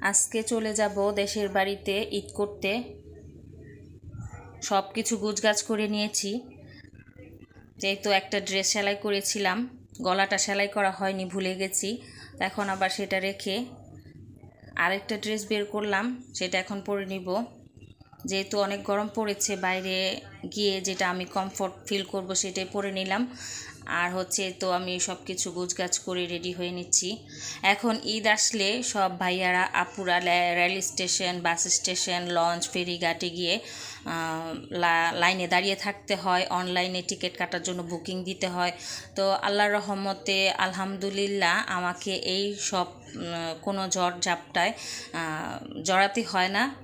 আজকে চলে যাব দেশের বাড়িতে ঈদ করতে। সব কিছু গুছগাছ করে নিয়েছি। যেহেতু একটা ড্রেস সেলাই করেছিলাম, গলাটা সেলাই করা হয়নি, ভুলে গেছি। এখন আবার সেটা রেখে আরেকটা ড্রেস বের করলাম, সেটা এখন পরে নিব। যেহেতু অনেক গরম পড়েছে, বাইরে গিয়ে যেটা আমি কমফোর্ট ফিল করব সেটাই পরে নিলাম। আর হচ্ছে তো আমি সব কিছু গুছগাছ করে রেডি হয়ে নিচ্ছি। এখন ঈদ আসলে সব ভাইয়ারা, আপুরা rail station bus station launch ফেরিঘাটে গিয়ে লাইনে দাঁড়িয়ে থাকতে হয়। অনলাইনে টিকিট কাটার জন্য বুকিং দিতে হয়। তো আল্লাহর রহমতে আলহামদুলিল্লাহ আমাকে এই সব কোনো ঝড় ঝাপটায় জড়াতে হয় না।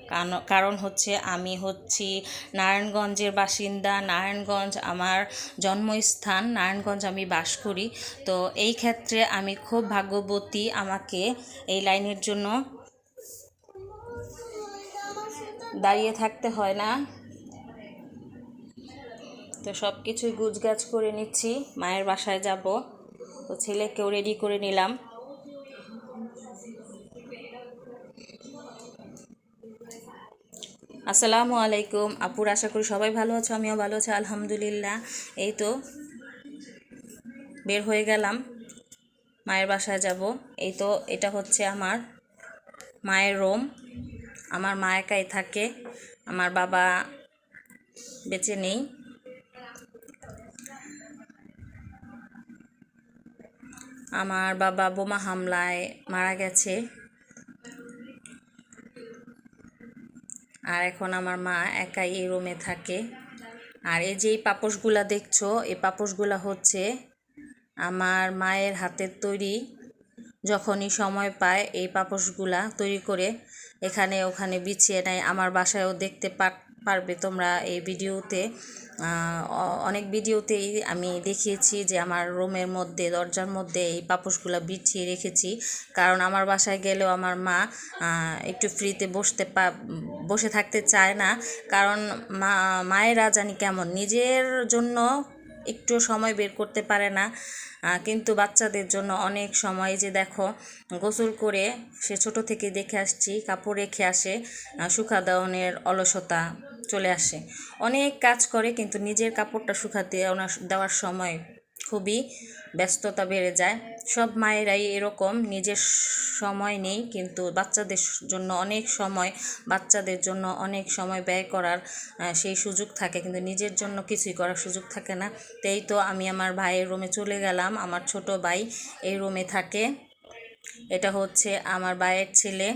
কারণ- হচ্ছে আমি হচ্ছি নারায়ণগঞ্জের বাসিন্দা নারায়ণগঞ্জ আমার জন্মস্থান, নারায়ণগঞ্জ আমি বাস করি। তো এই ক্ষেত্রে আমি খুব ভাগ্যবতী আমাকে এই লাইনের জন্য দাঁড়িয়ে থাকতে হয় না। তো সব কিছুই গুছগাছ করে নিচ্ছি, মায়ের বাসায় যাব। তো ছেলেকেও রেডি করে নিলাম। আসসালামু আলাইকুম। আপুর, আশা করি সবাই ভালো আছো, আমিও ভালো আছি, আলহামদুলিল্লাহ। এই তো বের হয়ে গেলাম, মায়ের বাসায় যাব। এই তো, এটা হচ্ছে আমার মায়ের রোম। আমার মা একাই থাকে, আমার বাবা বেঁচে নেই। আমার বাবা বোমা হামলায় মারা গেছে। আর এখন আমার মা একাই এই রুমে থাকে। আর এই যে এই পাপোশগুলা দেখছ, এই পাপোশগুলা হচ্ছে আমার মায়ের হাতের তৈরি। যখনই সময় পায় এই পাপোশগুলা তৈরি করে এখানে ওখানে বিছিয়ে নেয়। আমার বাসায়ও দেখতে পার- পারবে তোমরা এই ভিডিওতে। অনেক ভিডিওতেই আমি দেখিয়েছি যে আমার রুমের মধ্যে, দরজার মধ্যে এই পাপোশগুলো বিছিয়ে রেখেছি। কারণ আমার বাসায় গেলেও আমার মা একটু ফ্রিতে বসতে পা বসে থাকতে চায় না। কারণ মা মায়েরা জানি কেমন নিজের জন্য একটু সময় বের করতে পারে না। কিন্তু বাচ্চাদের জন্য অনেক সময় যে দেখো গোসল করে সে ছোট থেকে দেখে আসছি কাপড় রেখে আসে আহ, শুকা দাওনের অলসতা চলে আসে। অনেক কাজ করে কিন্তু নিজের কাপড়টা শুকাতে দেওয়ার সময় খুবই ব্যস্ততা বেড়ে যায়। সব মায়েরাই এরকম, নিজের সময় নেই কিন্তু বাচ্চাদের জন্য অনেক সময়, বাচ্চাদের জন্য অনেক সময় ব্যয় করার সেই সুযোগ থাকে কিন্তু নিজের জন্য কিছুই করার সুযোগ থাকে না। তো এই তো আমি আমার ভাইয়ের রুমে চলে গেলাম, আমার ছোট ভাই এই রুমে থাকে। এটা হচ্ছে আমার ভাইয়ের ছেলে।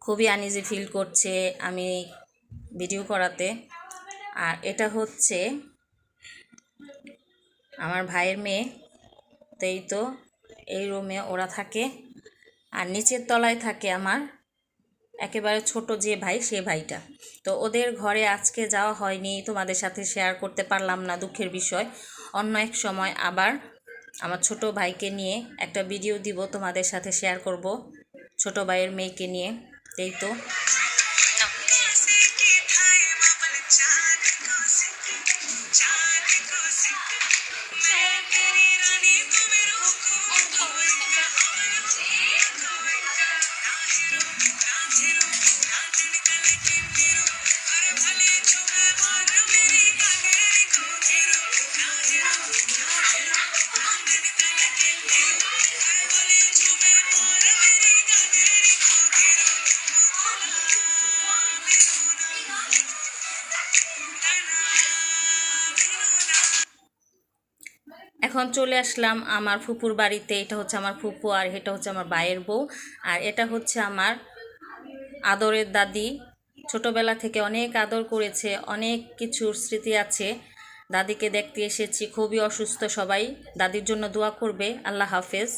খুবই আনইজি ফিল করছে আমি ভিডিও করাতে। আর এটা হচ্ছে আমার ভাইয়ের মেয়ে। তো এই তো এই রুমে ওরা থাকে আর নিচের তলায় থাকে আমার একেবারে ছোট যে ভাই, সে ভাইটা। তো ওদের ঘরে আজকে যাওয়া হয়নি, তোমাদের সাথে শেয়ার করতে পারলাম না দুঃখের বিষয়। অন্য এক সময় আবার আমার ছোট ভাইকে নিয়ে একটা ভিডিও দিব তোমাদের সাথে শেয়ার করব, ছোট ভাইয়ের মেয়েকে নিয়ে। এই তো এখন চলে আসলাম আমার ফুপুর বাড়িতে। এটা হচ্ছে আমার ফুপু আর এটা হচ্ছে আমার ভাইয়ের বউ। আর এটা হচ্ছে আমার আদরের দাদি। ছোটবেলা থেকে অনেক আদর করেছে, অনেক কিছুর স্মৃতি আছে। দাদিকে দেখতে এসেছি, খুবই অসুস্থ সবাই। দাদির জন্য দোয়া করবে, আল্লাহ হাফেজ।